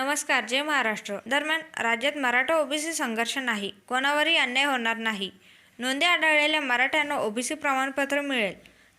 नमस्कार जय महाराष्ट्र. दरम्यान राज्यात मराठा ओबीसी संघर्ष नाही कोणावरही अन्याय होणार नाही. नोंदी आढळलेल्या मराठ्यांना ओबीसी प्रमाणपत्र मिळेल.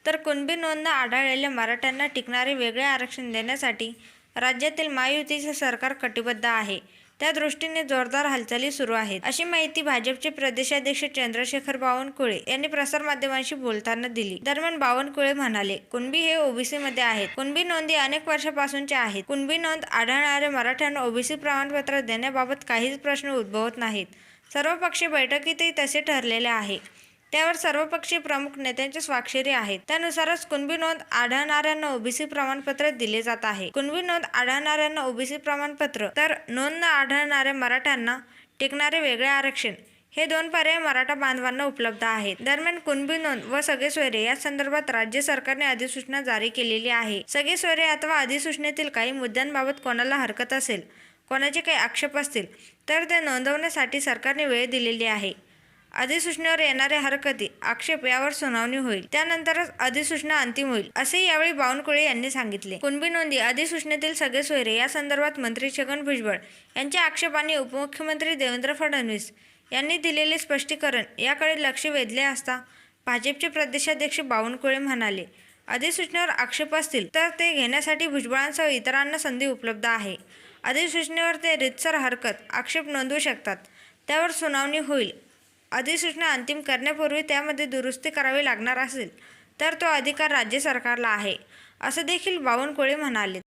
तर कुणबी नोंद आढळलेल्या मराठ्यांना टिकणारे वेगळे आरक्षण देण्यासाठी राज्यातील महायुतीचे सरकार कटिबद्ध आहे. त्या दृष्टीने जोरदार हालचाली सुरू आहेत. अशी माहिती भाजपचे प्रदेशाध्यक्ष चंद्रशेखर बावनकुळे यांनी प्रसारमाध्यमांशी बोलताना दिली. दरम्यान बावनकुळे म्हणाले कुणबी हे ओबीसी मध्ये आहेत. कुणबी नोंदी अनेक वर्षापासूनच्या आहेत. कुणबी नोंद आढळणाऱ्या मराठ्यांना ओबीसी प्रमाणपत्र देण्याबाबत काहीच प्रश्न उद्भवत नाहीत. सर्वपक्षीय बैठकीतही तसे ठरलेले आहे. त्यावर सर्वपक्षीय प्रमुख नेत्यांची स्वाक्षरी आहेत. त्यानुसारच कुणबी नोंद आढळणाऱ्यांना ओबीसी प्रमाणपत्र दिले जात आहे. कुणबी नोंद आढळणाऱ्यांना ओबीसी प्रमाणपत्र तर नोंद न आढळणाऱ्या मराठ्यांना टिकणारे वेगळे आरक्षण हे दोन पर्याय मराठा बांधवांना उपलब्ध आहेत. दरम्यान कुणबी नोंद व सगळे सोयरे या संदर्भात राज्य सरकारने अधिसूचना जारी केलेली आहे. सगळे सोयरे अथवा अधिसूचनेतील काही मुद्द्यांबाबत कोणाला हरकत असेल कोणाचे काही आक्षेप असतील तर ते नोंदवण्यासाठी सरकारने वेळ दिलेली आहे. अधिसूचनेवर येणाऱ्या हरकती आक्षेप यावर सुनावणी होईल. त्यानंतरच अधिसूचना अंतिम होईल असे यावेळी बावनकुळे यांनी सांगितले. कुणबी नोंदी अधिसूचनेतील सगळे सोयरे या संदर्भात मंत्री छगन भुजबळ यांच्या आक्षेपाने उपमुख्यमंत्री देवेंद्र फडणवीस यांनी दिलेले स्पष्टीकरण याकडे लक्ष वेधले असता भाजपचे प्रदेशाध्यक्ष बावनकुळे म्हणाले अधिसूचनेवर आक्षेप असतील तर ते घेण्यासाठी भुजबळांसह इतरांना संधी उपलब्ध आहे. अधिसूचनेवर ते रितसर हरकत आक्षेप नोंदवू शकतात. त्यावर सुनावणी होईल अधिसूचना अंतिम करण्यापूर्वी त्यामध्ये दुरुस्ती करावी लागणार असेल तर तो अधिकार राज्य सरकारला आहे असं देखील बावनकुळे म्हणाले.